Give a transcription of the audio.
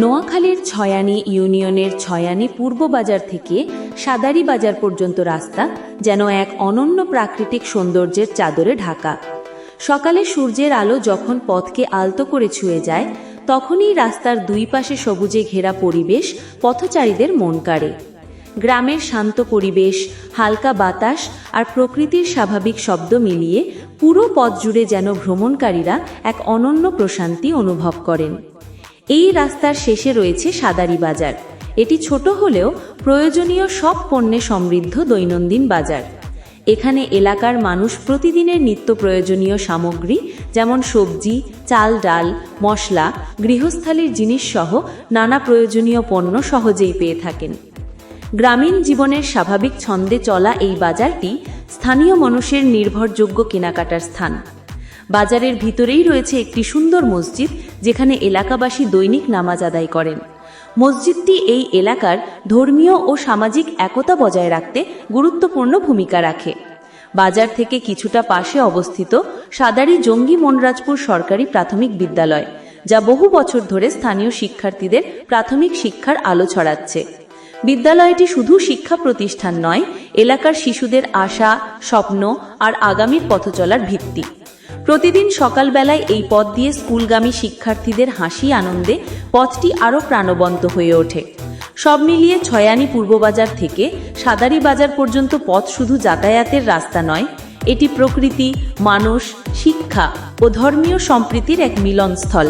নোয়াখালীর ছয়ানি ইউনিয়নের ছয়ানি পূর্ব বাজার থেকে সাদারি বাজার পর্যন্ত রাস্তা যেন এক অনন্য প্রাকৃতিক সৌন্দর্যের চাদরে ঢাকা। সকালে সূর্যের আলো যখন পথকে আলতো করে ছুঁয়ে যায়, তখনই রাস্তার দুই পাশে সবুজে ঘেরা পরিবেশ পথচারীদের মন কাড়ে। গ্রামের শান্ত পরিবেশ, হালকা বাতাস আর প্রকৃতির স্বাভাবিক শব্দ মিলিয়ে পুরো পথ জুড়ে যেন ভ্রমণকারীরা এক অনন্য প্রশান্তি অনুভব করেন। এই রাস্তার শেষে রয়েছে সাদারি বাজার। এটি ছোট হলেও প্রয়োজনীয় সব পণ্যে সমৃদ্ধ দৈনন্দিন বাজার। এখানে এলাকার মানুষ প্রতিদিনের নিত্য প্রয়োজনীয় সামগ্রী, যেমন সবজি, চাল, ডাল, মশলা, গৃহস্থালির জিনিসসহ নানা প্রয়োজনীয় পণ্য সহজেই পেয়ে থাকেন। গ্রামীণ জীবনের স্বাভাবিক ছন্দে চলা এই বাজারটি স্থানীয় মানুষের নির্ভরযোগ্য কেনাকাটার স্থান। বাজারের ভিতরেই রয়েছে একটি সুন্দর মসজিদ, যেখানে এলাকাবাসী দৈনিক নামাজ আদায় করেন। মসজিদটি এই এলাকার ধর্মীয় ও সামাজিক একতা বজায় রাখতে গুরুত্বপূর্ণ ভূমিকা রাখে। বাজার থেকে কিছুটা পাশে অবস্থিত সাদারি জঙ্গি মনরাজপুর সরকারি প্রাথমিক বিদ্যালয়, যা বহু বছর ধরে স্থানীয় শিক্ষার্থীদের প্রাথমিক শিক্ষার আলো ছড়াচ্ছে। বিদ্যালয়টি শুধু শিক্ষা প্রতিষ্ঠান নয়, এলাকার শিশুদের আশা, স্বপ্ন আর আগামীর পথ চলার ভিত্তি। প্রতিদিন সকালবেলায় এই পথ দিয়ে স্কুলগামী শিক্ষার্থীদের হাসি, আনন্দে পথটি আরও প্রাণবন্ত হয়ে ওঠে। সব মিলিয়ে ছয়ানি পূর্ববাজার থেকে সাদারি বাজার পর্যন্ত পথ শুধু যাতায়াতের রাস্তা নয়, এটি প্রকৃতি, মানুষ, শিক্ষা ও ধর্মীয় সম্প্রীতির এক মিলনস্থল।